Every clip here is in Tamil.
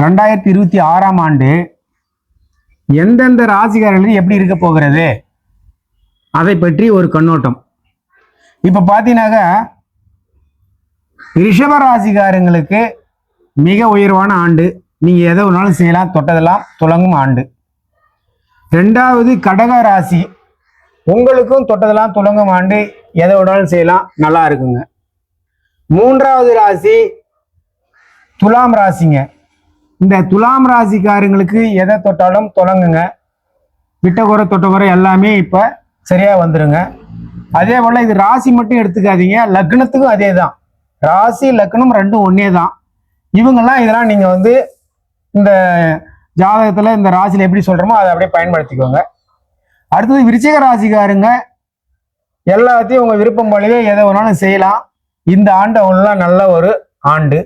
ரெண்டாயிரத்தி இருபத்தி ஆறாம் ஆண்டு எந்தெந்த ராசிகாரர்கள் எப்படி இருக்க போகிறது? அதை பற்றி ஒரு கண்ணோட்டம். இப்போ பார்த்தீங்கன்னாக்கா ரிஷப ராசிகாரங்களுக்கு மிக உயர்வான ஆண்டு. நீங்கள் எதை வேணாலும் செய்யலாம் தொட்டதெல்லாம் துளங்கும் ஆண்டு. ரெண்டாவது கடக ராசி. உங்களுக்கும் தொட்டதெல்லாம் துளங்கும் ஆண்டு. எதை வேணாலும் செய்யலாம் நல்லா இருக்குங்க. மூன்றாவது ராசி துலாம் ராசிங்க. இந்த துலாம் ராசிக்காரங்களுக்கு எதை தொட்டாலும் தொடங்குங்க. விட்டகுறை தொட்டகுறை எல்லாமே இப்போ சரியாக வந்துடுங்க அதே போல் இது ராசி மட்டும் எடுத்துக்காதீங்க. லக்னத்துக்கும் அதே தான் ராசி லக்னம் ரெண்டும் ஒன்றே தான் இவங்கெல்லாம் இதெல்லாம் நீங்கள் வந்து இந்த ஜாதகத்தில் இந்த ராசியில் எப்படி சொல்கிறோமோ அதை அப்படியே பயன்படுத்திக்கோங்க. அடுத்தது விருச்சிக ராசிக்காரங்க எல்லாத்தையும் உங்கள் விருப்பம் போலவே எதை வேணாலும் செய்யலாம். இந்த ஆண்டு அவங்களாம் நல்ல ஒரு ஆண்டு.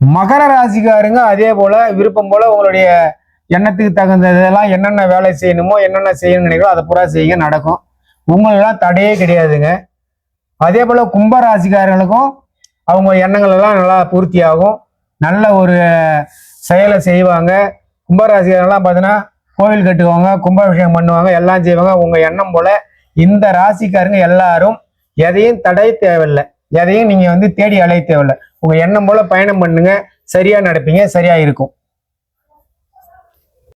மகர ராசிக்காரங்க அதே போல விருப்பம் போல உங்களுடைய எண்ணத்துக்கு தகுந்ததெல்லாம் என்னென்ன வேலை செய்யணுமோ என்னென்ன செய்யணும்னு நினைக்கிறோம் அதை பூரா செய்யுங்க நடக்கும். உங்களெல்லாம் தடையே கிடையாதுங்க. அதே போல கும்ப ராசிக்காரங்களுக்கும் அவங்க எண்ணங்கள் எல்லாம் நல்லா பூர்த்தி ஆகும் நல்ல ஒரு செயலை செய்வாங்க. கும்பராசிக்காரங்களாம் பார்த்தீங்கன்னா கோவில் கட்டுவாங்க கும்பாபிஷேகம் பண்ணுவாங்க எல்லாம் செய்வாங்க. உங்க எண்ணம் போல இந்த ராசிக்காரங்க எல்லாரும் எதையும் தடை தேவையில்லை. எதையும் நீங்க வந்து தேடி அலைய தேவையில்லை. உங்க எண்ணம் போல பயணம் பண்ணுங்க. சரியா நடப்பீங்க சரியா இருக்கும்.